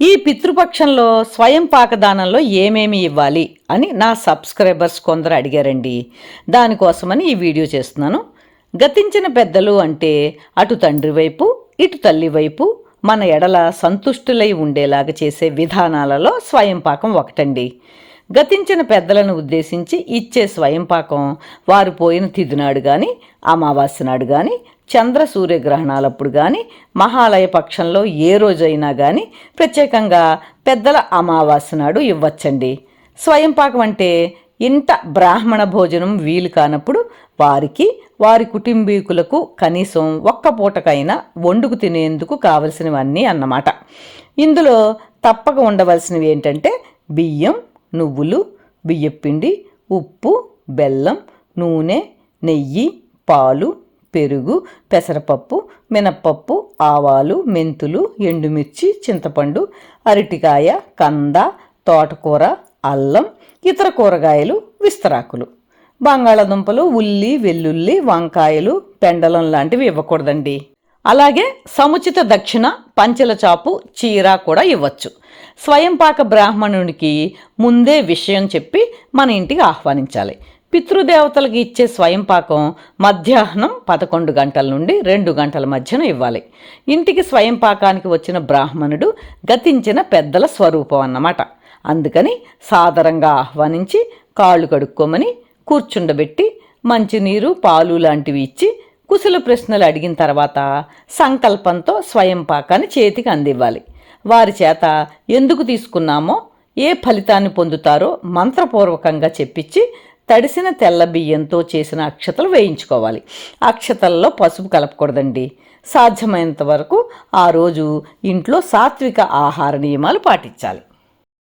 ఈ పితృపక్షంలో స్వయం పాకదానంలో ఏమేమి ఇవ్వాలి అని నా సబ్స్క్రైబర్స్ కొందరు అడిగారండి. దానికోసమని ఈ వీడియో చేస్తున్నాను. గతించిన పెద్దలు అంటే అటు తండ్రి వైపు ఇటు తల్లి వైపు మన ఎడల సంతుష్టులై ఉండేలాగా చేసే విధానాలలో స్వయం పాకం ఒకటండి. గతించిన పెద్దలను ఉద్దేశించి ఇచ్చే స్వయం పాకం వారు పోయిన తిదినాడు కానీ అమావాస్య నాడు కానీ చంద్ర సూర్యగ్రహణాలప్పుడు కానీ మహాలయ పక్షంలో ఏ రోజైనా కానీ ప్రత్యేకంగా పెద్దల అమావాస్య నాడు ఇవ్వచ్చండి. స్వయం పాకం అంటే ఇంట బ్రాహ్మణ భోజనం వీలు కానప్పుడు వారికి వారి కుటుంబీకులకు కనీసం ఒక్క పూటకైనా వండుకు తినేందుకు కావలసినవన్నీ అన్నమాట. ఇందులో తప్పక ఉండవలసినవి ఏంటంటే బియ్యం నువ్వులు బియ్యపిండి ఉప్పు బెల్లం నూనె నెయ్యి పాలు పెరుగు పెసరపప్పు మినప్పప్పు ఆవాలు మెంతులు ఎండుమిర్చి చింతపండు అరటికాయ కంద తోటకూర అల్లం ఇతర కూరగాయలు విస్తరాకులు. బంగాళాదుంపలు ఉల్లి వెల్లుల్లి వంకాయలు పెండలం లాంటివి ఇవ్వకూడదండి. అలాగే సముచిత దక్షిణ పంచెల చాపు చీర కూడా ఇవ్వచ్చు. స్వయంపాక బ్రాహ్మణునికి ముందే విషయం చెప్పి మన ఇంటికి ఆహ్వానించాలి. పితృదేవతలకు ఇచ్చే స్వయంపాకం మధ్యాహ్నం పదకొండు గంటల నుండి రెండు గంటల మధ్యన ఇవ్వాలి. ఇంటికి స్వయంపాకానికి వచ్చిన బ్రాహ్మణుడు గతించిన పెద్దల స్వరూపం అన్నమాట. అందుకని సాదరంగా ఆహ్వానించి కాళ్ళు కడుక్కోమని కూర్చుండబెట్టి మంచినీరు పాలు లాంటివి ఇచ్చి కుశల ప్రశ్నలు అడిగిన తర్వాత సంకల్పంతో స్వయంపాకాన్ని చేతికి అందివ్వాలి. వారి చేత ఎందుకు తీసుకున్నామో ఏ ఫలితాన్ని పొందుతారో మంత్రపూర్వకంగా చెప్పించి తడిసిన తెల్ల బియ్యంతో చేసిన అక్షతలు వేయించుకోవాలి. అక్షతల్లో పసుపు కలపకూడదండి. సాధ్యమైనంత వరకు ఆ రోజు ఇంట్లో సాత్విక ఆహార నియమాలు పాటించాలి.